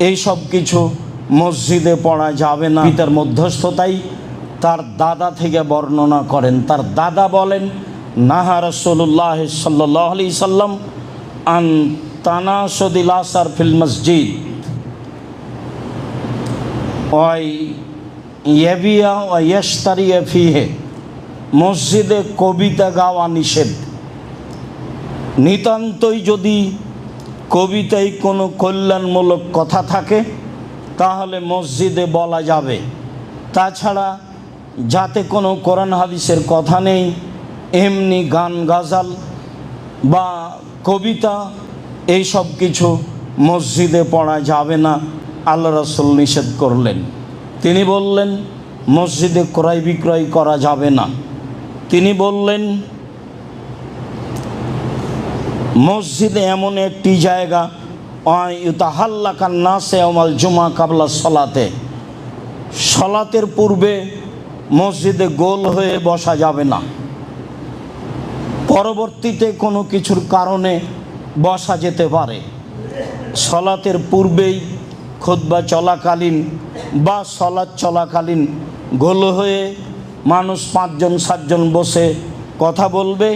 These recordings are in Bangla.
এই সব কিছু মসজিদে পড়া যাবে না। পিতার মধ্যস্থতাই তার দাদা থেকে বর্ণনা করেন। তার দাদা বলেন, নাহা রসল্লাহ সাল্লাহ সাল্লাম আন তানাসদিল আসার ফিল মসজিদ। ও ফিহে। মসজিদে কবিতা গাওয়া নিষেধ। নিতান্তই যদি কবিতায় কোনো কল্যাণমূলক কথা থাকে, তাহলে মসজিদে বলা যাবে। তাছাড়া যাতে কোনো কোরআন হাদিসের কথা নেই, এমনি গান গাজাল বা কবিতা এই সব কিছু মসজিদে পড়া যাবে না, আল্লাহ রসুল নিষেধ করলেন। তিনি বললেন, মসজিদে ক্রয় বিক্রয় করা যাবে না। তিনি বললেন মসজিদে এমন একটি জায়গা তাহাল্লা কান্না সেমাল জুমা কাবলা সলাতে। সলাতের পূর্বে মসজিদে গোল হয়ে বসা যাবে না। পরবর্তীতে কোনো কিছুর কারণে বসা যেতে পারে। সলাতের পূর্বেই খোদবা চলাকালীন বা সলাৎ চলাকালীন গোল হয়ে মানুষ পাঁচজন, সাতজন বসে কথা বলবে।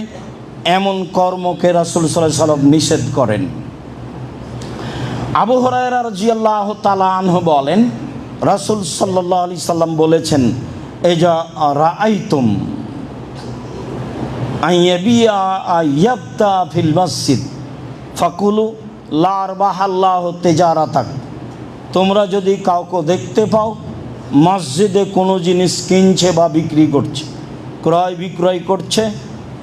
এমন কর্মকে রাসুল সাল্লাহ সাল্লাম নিষেধ করেন। আবু হরায়রা রাজিয়াল্লাহ তালা আনহু বলেন, রাসুল সাল্লাহ আলি সাল্লাম বলেছেন যা রাআইতুম আইয়াবিয়া ফিল মসজিদ, ফাকুলু লার বাহাল্লাহ তেজারাতাক। তোমরা যদি কাউকে দেখতে পাও, মসজিদে কোনো জিনিস কিনছে বা বিক্রি করছে, ক্রয় বিক্রয় করছে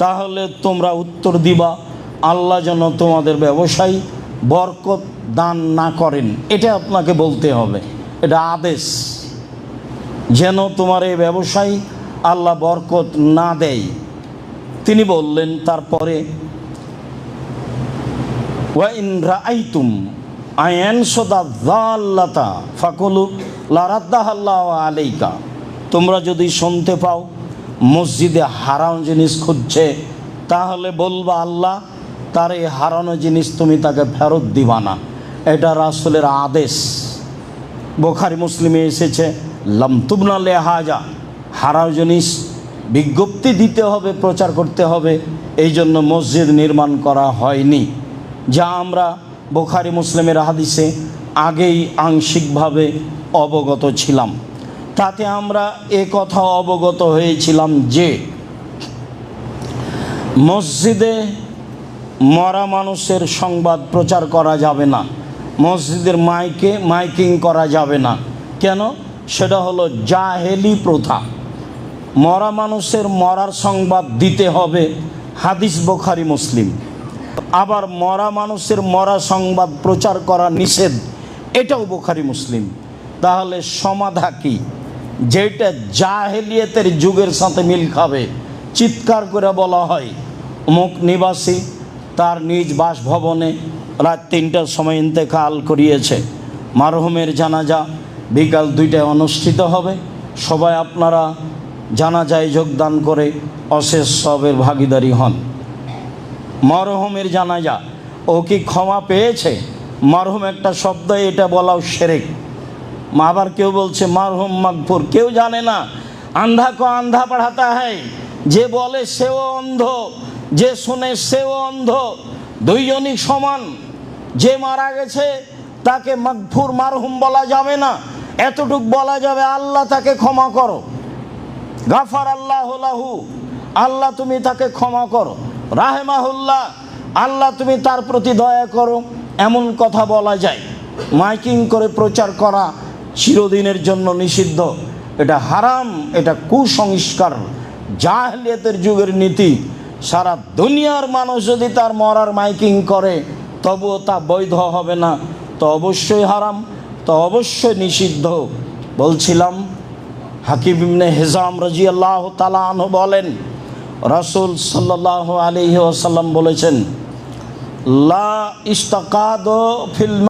তাহলে তোমরা উত্তর দিবা, আল্লাহ যেন তোমাদের ব্যবসায়ী বরকত দান না করেন। এটা আপনাকে বলতে হবে। এটা আদেশ। যেন তোমার এই ব্যবসায়ী আল্লাহ বরকত না দেয়। তিনি বললেন, তারপরে, ওয়াইন রাআইতুম আয়ান সদা দাল্লাতা ফাকুলু লারাদ্দাহাল্লাহ আলাইকা। তোমরা যদি শুনতে পাও মসজিদে হারানো জিনিস খুঁজছে, তাহলে বলবা আল্লাহ, তার এই হারানো জিনিস তুমি তাকে ফেরত দিবা না। এটা রাসুলের আদেশ। বোখারি মুসলিমে এসেছে লামতুবনা লেহাজা হারাও জিনিস বিজ্ঞপ্তি দিতে হবে, প্রচার করতে হবে এই জন্য মসজিদ নির্মাণ করা হয়নি। যা আমরা বোখারি মুসলিমের হাদিসে আগেই আংশিকভাবে অবগত ছিলাম। তাতে আমরা এ কথা অবগত হয়েছিলাম যে, মসজিদে মরা মানুষের সংবাদ প্রচার করা যাবে না, মসজিদের মাইকে, মাইকিং করা যাবে না। কেন? সেটা হলো জাহেলি প্রথা। মরা মানুষের মরার সংবাদ দিতে হবে হাদিস বোখারি মুসলিম। আবার মরা মানুষের মরা সংবাদ প্রচার করা নিষেধ, এটাও বোখারি মুসলিম। তাহলে সমাধা কি? যেটা জাহেলিয়তের যুগের সাথে মিল খাবে, চিৎকার করে বলা হয়, অমুক নিবাসী তার নিজ বাসভবনে রাত তিনটার সময় ইন্তেকাল করিয়েছে। মারহুমের জানাজা বিকাল দুইটায় অনুষ্ঠিত হবে। সবাই আপনারা জানাজায় যোগদান করে অশেষ সবের ভাগিদারি হন। মরহুমের জানাজা, ও কি ক্ষমা পেয়েছে? মরহুম একটা শব্দ এটা বলাও সেরেক। মা আবার কেউ বলছে, মারহুম মাকফুর কেউ জানে না। আন্ধা কো আন্ধা পড়াতা হয় যে বলে সেও অন্ধ, যে শুনে সেও অন্ধ। দুইজনই সমান। যে মারা গেছে, তাকে মাকফুর মারহুম বলা যাবে না। এতটুক বলা যাবে, আল্লাহ তাকে ক্ষমা করো। গাফার আল্লাহ লাহু। আল্লাহ তুমি তাকে ক্ষমা করো। রাহেমাহুল্লাহ। আল্লাহ তুমি তার প্রতি দয়া করো। এমন কথা বলা যায়। মাইকিং করে প্রচার করা চিরদিনের জন্য নিষিদ্ধ। এটা হারাম, এটা কুসংস্কার। জাহলিয়াতের যুগের নীতি। সারা দুনিয়ার মানুষ যদি তার মরার মাইকিং করে, তবুও তা বৈধ হবে না। তো অবশ্যই হারাম, তো অবশ্যই নিষিদ্ধ। বলছিলাম, হাকিম ইবনে হেজাম রাজি আল্লাহ তালাহ বলেন, রাসুল সাল্লাহ আলি ওসাল্লাম বলেছেন, লা ইস্তাকাদ ফিল